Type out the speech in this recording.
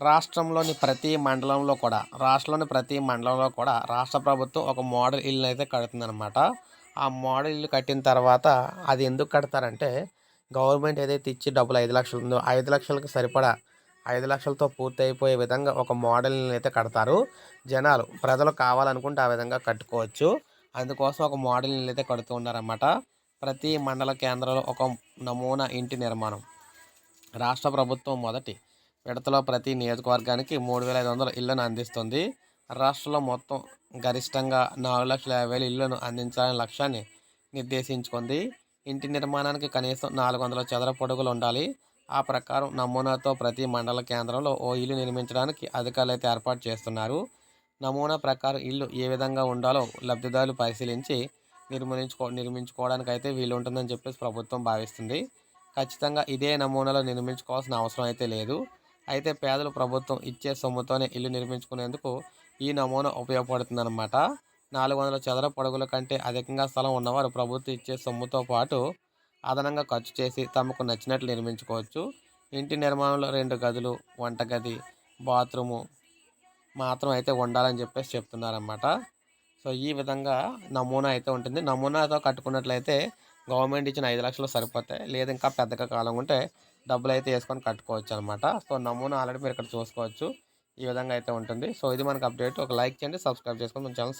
రాష్ట్రంలోని ప్రతి మండలంలో కూడా రాష్ట్రంలోని ప్రతి మండలంలో కూడా రాష్ట్ర ప్రభుత్వం ఒక మోడల్ ఇల్లు అయితే కడుతుందన్నమాట. ఆ మోడల్ ఇల్లు కట్టిన తర్వాత అది ఎందుకు కడతారంటే గవర్నమెంట్ ఏదైతే ఇచ్చి డబ్బులు ఐదు లక్షలు ఉందో ఐదు లక్షలకు సరిపడా ఐదు లక్షలతో పూర్తి అయిపోయే విధంగా ఒక మోడల్ని అయితే కడతారు. జనాలు ప్రజలు కావాలనుకుంటే ఆ విధంగా కట్టుకోవచ్చు. అందుకోసం ఒక మోడల్ని అయితే కడుతూ ఉన్నారన్నమాట. ప్రతి మండల కేంద్రంలో ఒక నమూనా ఇంటి నిర్మాణం. రాష్ట్ర ప్రభుత్వం మొదటి విడతలో ప్రతి నియోజకవర్గానికి మూడు వేల ఐదు వందల ఇళ్ళను అందిస్తుంది. రాష్ట్రంలో మొత్తం గరిష్టంగా నాలుగు లక్షల యాభై వేల ఇళ్ళను అందించాలనే లక్ష్యాన్ని నిర్దేశించుకుంది. ఇంటి నిర్మాణానికి కనీసం నాలుగు వందల చదర పొడుగులు ఉండాలి. ఆ ప్రకారం నమూనాతో ప్రతి మండల కేంద్రంలో ఓ ఇల్లు నిర్మించడానికి అధికారులు అయితే ఏర్పాటు చేస్తున్నారు. నమూనా ప్రకారం ఇల్లు ఏ విధంగా ఉండాలో లబ్ధిదారులు పరిశీలించి నిర్మించుకో నిర్మించుకోవడానికి అయితే వీలు ఉంటుందని చెప్పేసి ప్రభుత్వం భావిస్తుంది. ఖచ్చితంగా ఇదే నమూనాలో నిర్మించుకోవాల్సిన అవసరం అయితే లేదు. అయితే పేదలు ప్రభుత్వం ఇచ్చే సొమ్ముతోనే ఇల్లు నిర్మించుకునేందుకు ఈ నమూనా ఉపయోగపడుతుందన్నమాట. నాలుగు వందల చదర పడుగుల కంటే అధికంగా స్థలం ఉన్నవారు ప్రభుత్వం ఇచ్చే సొమ్ముతో పాటు అదనంగా ఖర్చు చేసి తమకు నచ్చినట్లు నిర్మించుకోవచ్చు. ఇంటి నిర్మాణంలో రెండు గదులు వంటగది బాత్రూము మాత్రం అయితే ఉండాలని చెప్పేసి చెప్తున్నారన్నమాట. సో ఈ విధంగా నమూనా అయితే ఉంటుంది. నమూనాతో కట్టుకున్నట్లయితే గవర్నమెంట్ ఇచ్చిన ఐదు లక్షలు సరిపోతాయి. లేదు ఇంకా పెద్దగా కాలం ఉంటే డబ్బులు అయితే వేసుకొని కట్టుకోవచ్చు అనమాట సో నమూనా ఆల్రెడీ మీరు ఇక్కడ చూసుకోవచ్చు. ఈ విధంగా అయితే ఉంటుంది. సో ఇది మనకు అప్డేట్. ఒక లైక్ చేయండి సబ్స్క్రైబ్ చేసుకొని మన ఛానల్